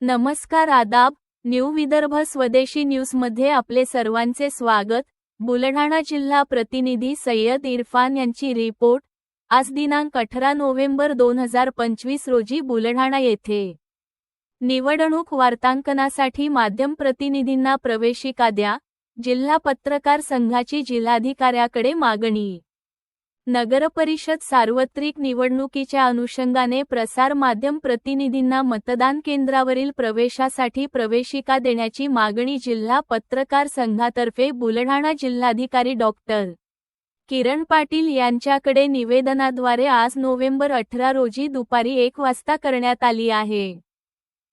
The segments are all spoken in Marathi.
नमस्कार आदाब न्यू विदर्भ स्वदेशी न्यूजमध्ये आपले सर्वांचे स्वागत. बुलढाणा जिल्हा प्रतिनिधी सय्यद इरफान यांची रिपोर्ट. आज दिनांक अठरा नोव्हेंबर दोन हजार पंचवीस रोजी बुलढाणा येथे. निवडणूक वार्तांकनासाठी माध्यम प्रतिनिधींना प्रवेशिका द्या. जिल्हा पत्रकार संघाची जिल्हाधिकाऱ्याकडे मागणी. नगरपरिषद सार्वत्रिक निवडणुकीच्या अनुषंगाने प्रसार माध्यम प्रतिनिधींना मतदान केंद्रावरील प्रवेशासाठी प्रवेशिका देण्याची मागणी जिल्हा पत्रकार संघातर्फे बुलढाणा जिल्हाधिकारी डॉक्टर किरण पाटील यांच्याकडे निवेदनाद्वारे आज नोव्हेंबर अठरा रोजी दुपारी एक वाजता करण्यात आली आहे.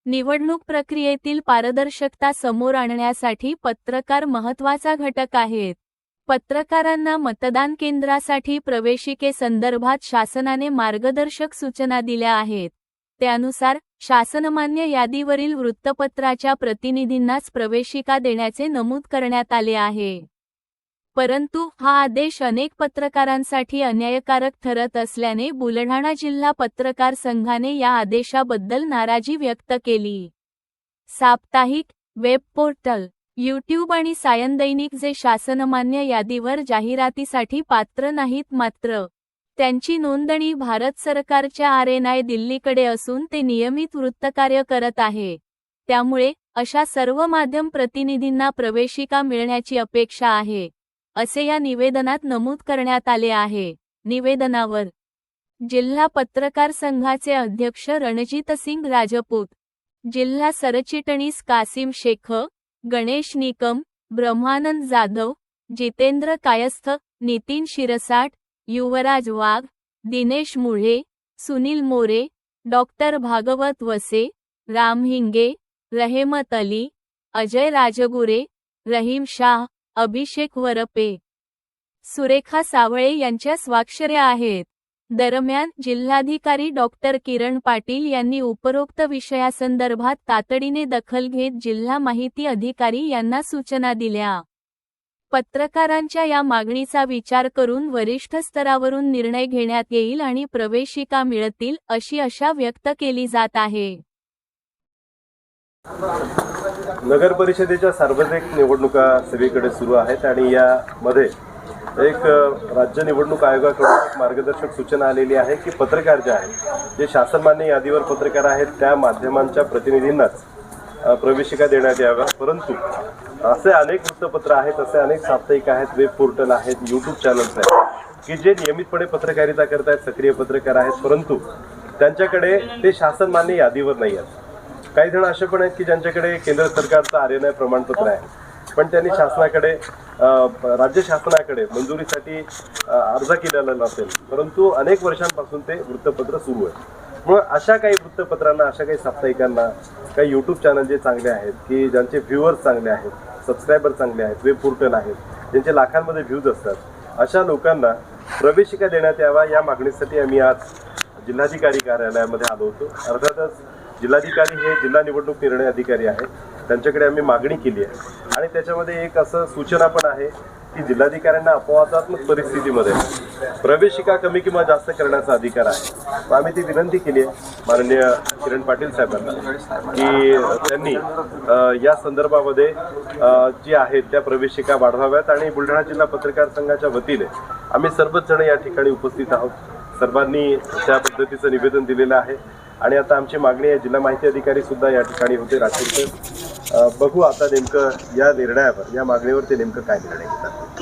निवडणूक प्रक्रियेतील पारदर्शकता समोर आणण्यासाठी पत्रकार महत्त्वाचा घटक आहेत. पत्रकारांना मतदान केंद्रासाठी प्रवेशिकेसंदर्भात शासनाने मार्गदर्शक सूचना दिल्या आहेत. त्यानुसार शासनमान्य यादीवरील वृत्तपत्राच्या प्रतिनिधींनाच प्रवेशिका देण्याचे नमूद करण्यात आले आहे. परंतु हा आदेश अनेक पत्रकारांसाठी अन्यायकारक ठरत असल्याने बुलढाणा जिल्हा पत्रकार संघाने या आदेशाबद्दल नाराजी व्यक्त केली. साप्ताहिक वेब पोर्टल यूट्यूब आणि सायन दैनिक जे शासनमान्य यादीवर जाहिरातीसाठी पात्र नाहीत मात्र. त्यांची नोंदणी भारत सरकारच्या आर एन आय दिल्लीकडे असून ते नियमित वृत्तकार्य करत आहे. त्यामुळे अशा सर्व माध्यम प्रतिनिधींना प्रवेशिका मिळण्याची अपेक्षा आहे. असे या निवेदनात नमूद करण्यात आले आहे. निवेदनावर जिल्हा पत्रकार संघाचे अध्यक्ष रणजितसिंग राजपूत जिल्हा सरचिटणीस कासिम शेख गणेश निकम ब्रह्मानंद जाधव जितेंद्र कायस्थ नितीन शिरसाट युवराज वाघ दिनेश मुळे सुनील मोरे डॉक्टर भागवत वसे राम हिंगे रहेमत अली अजय राजगुरे रहीम शाह अभिषेक वरपे. सुरेखा सावळे यांच्या स्वाक्षऱ्या आहेत. दरम्यान जिल्हाधिकारी डॉक्टर किरण पाटील यांनी उपरोक्त विषयासंदर्भात तातडीने दखल घेत जिल्हा माहिती अधिकारी यांना सूचना दिल्या. पत्रकारांच्या या मागणीचा विचार करून वरिष्ठ स्तरावरून निर्णय घेण्यात येईल आणि प्रवेशिका मिळतील अशी आशा व्यक्त केली जात आहे. नगर परिषदेच्या सार्वत्रिक निवडणुका सगळीकडे सुरू आहेत आणि यामध्ये एक राज्य निवडणूक आयोगाकडून एक मार्गदर्शक सूचना आलेली आहे की पत्रकार जे आहेत जे शासनमान्य यादीवर पत्रकार आहेत त्या माध्यमांच्या प्रतिनिधींनाच प्रवेशिका देण्यात याव्या परंतु असे अनेक वृत्तपत्र आहेत असे अनेक साप्ताहिक आहेत वेब पोर्टल आहेत यूट्यूब चॅनल्स आहेत की जे नियमितपणे पत्रकारिता करत आहेत सक्रिय पत्रकार आहेत परंतु त्यांच्याकडे ते शासनमान्य यादीवर नाही आहेत. काही जण असे पण आहेत की ज्यांच्याकडे केंद्र सरकारचं आर एन आय प्रमाणपत्र आहे. पण त्यांनी शासनाकडे राज्य शासनाकडे मंजुरीसाठी अर्ज केलेला नसेल. परंतु अनेक वर्षांपासून ते वृत्तपत्र सुरू आहे. मग अशा काही वृत्तपत्रांना अशा काही साप्ताहिकांना काही यूट्यूब चॅनल जे चांगले आहेत की ज्यांचे व्ह्युअर्स चांगले आहेत सबस्क्रायबर चांगले आहेत वेब पोर्टल आहेत ज्यांचे लाखांमध्ये व्ह्यूज असतात अशा लोकांना प्रवेशिका देण्यात यावा या मागणीसाठी आम्ही आज जिल्हाधिकारी कार्यालयामध्ये आलो होतो. अर्थातच जिल्हाधिकारी हे जिल्हा निवडणूक निर्णय अधिकारी आहेत. त्यांच्याकडे आम्ही मागणी केली आहे. आणि त्याच्यामध्ये एक असं सूचना पण आहे की जिल्हाधिकाऱ्यांना अपवादात्मक परिस्थितीमध्ये प्रवेशिका कमी किंवा जास्त करण्याचा अधिकार आहे. आम्ही ती विनंती केली आहे माननीय किरण पाटील साहेबांना की त्यांनी या संदर्भामध्ये जी आहेत त्या प्रवेशिका वाढवाव्यात आणि बुलढाणा जिल्हा पत्रकार संघाच्या वतीने आम्ही सर्वच जण या ठिकाणी उपस्थित आहोत. सर्वांनी त्या पद्धतीचं निवेदन दिलेलं आहे. आणि आता आमची मागणी आहे जिल्हा माहिती अधिकारी सुद्धा या ठिकाणी होते राठोडचे बघू आता नेमकं या निर्णयावर या मागणीवर ते नेमकं काय निर्णय घेतात.